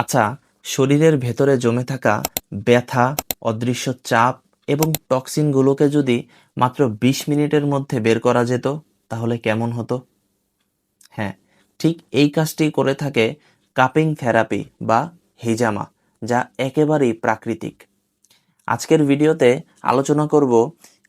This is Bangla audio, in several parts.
আচ্ছা শরীরের ভেতরে জমে থাকা ব্যথা, অদৃশ্য চাপ এবং টক্সিনগুলোকে যদি মাত্র বিশ মিনিটের মধ্যে বের করা যেত, তাহলে কেমন হতো? হ্যাঁ ঠিক এই কাজটি করে থাকে কাপিং থেরাপি বা হিজামা, যা একেবারেই প্রাকৃতিক। আজকের ভিডিওতে আলোচনা করব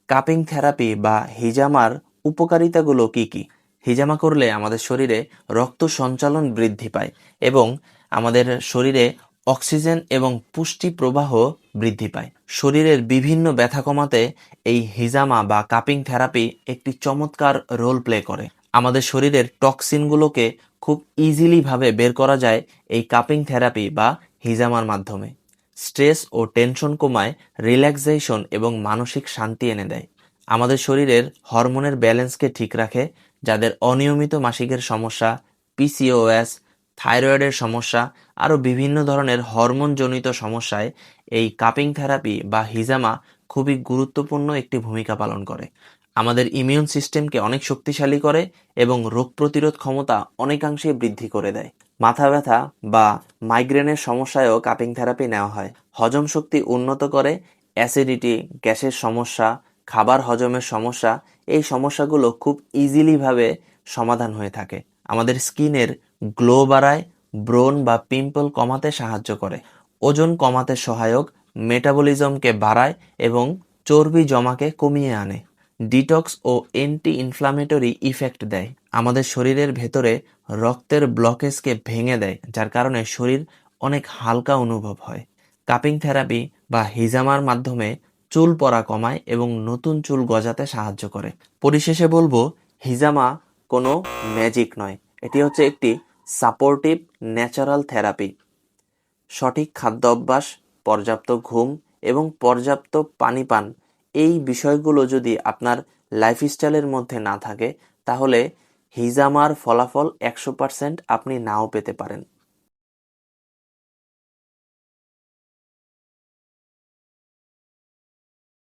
কাপিং থেরাপি বা হিজামার উপকারিতাগুলো কি কি। হিজামা করলে আমাদের শরীরে রক্ত সঞ্চালন বৃদ্ধি পায় এবং আমাদের শরীরে অক্সিজেন এবং পুষ্টি প্রবাহ বৃদ্ধি পায়। শরীরের বিভিন্ন ব্যথা কমাতে এই হিজামা বা কাপিং থেরাপি একটি চমৎকার রোল প্লে করে। আমাদের শরীরের টক্সিনগুলোকে খুব ইজিলি ভাবে বের করা যায় এই কাপিং থেরাপি বা হিজামার মাধ্যমে। স্ট্রেস ও টেনশন কমায়, রিল্যাক্সেশন এবং মানসিক শান্তি এনে দেয়। আমাদের শরীরের হরমোনের ব্যালেন্সকে ঠিক রাখে, যাদের অনিয়মিত মাসিকের সমস্যা পিসিওএস থাইরয়েডের সমস্যা আরও বিভিন্ন ধরনের হরমোনজনিত সমস্যায় এই কাপিং থেরাপি বা হিজামা খুবই গুরুত্বপূর্ণ একটি ভূমিকা পালন করে। আমাদের ইমিউন সিস্টেমকে অনেক শক্তিশালী করে এবং রোগ প্রতিরোধ ক্ষমতা অনেকাংশে বৃদ্ধি করে দেয়। মাথা ব্যথা বা মাইগ্রেনের সমস্যায়ও কাপিং থেরাপি নেওয়া হয়। হজম শক্তি উন্নত করে, অ্যাসিডিটি, গ্যাসের সমস্যা, খাবার হজমের সমস্যা, এই সমস্যাগুলো খুব ইজিলিভাবে সমাধান হয়ে থাকে। আমাদের স্কিনের গ্লো বাড়ায় ব্রণ বা পিম্পল কমাতে সাহায্য করে। ওজন কমাতে সহায়ক, মেটাবলিজমকে বাড়ায় এবং চর্বি জমাকে কমিয়ে আনে। ডিটক্স ও অ্যান্টি ইনফ্লামেটরি ইফেক্ট দেয়। আমাদের শরীরের ভেতরে রক্তের ব্লকেজকে ভেঙে দেয়, যার কারণে শরীর অনেক হালকা অনুভব হয়। কাপিং থেরাপি বা হিজামার মাধ্যমে চুল পড়া কমায় এবং নতুন চুল গজাতে সাহায্য করে। পরিশেষে বলব, হিজামা কোনো ম্যাজিক নয়। এটি হচ্ছে একটি সাপোর্টিভ ন্যাচারাল থেরাপি। সঠিক খাদ্য অভ্যাস পর্যাপ্ত ঘুম এবং পর্যাপ্ত পানি পান এই বিষয়গুলো যদি আপনার লাইফস্টাইলের মধ্যে না থাকে, তাহলে হিজামার ফলাফল একশো পার্সেন্ট আপনি নাও পেতে পারেন।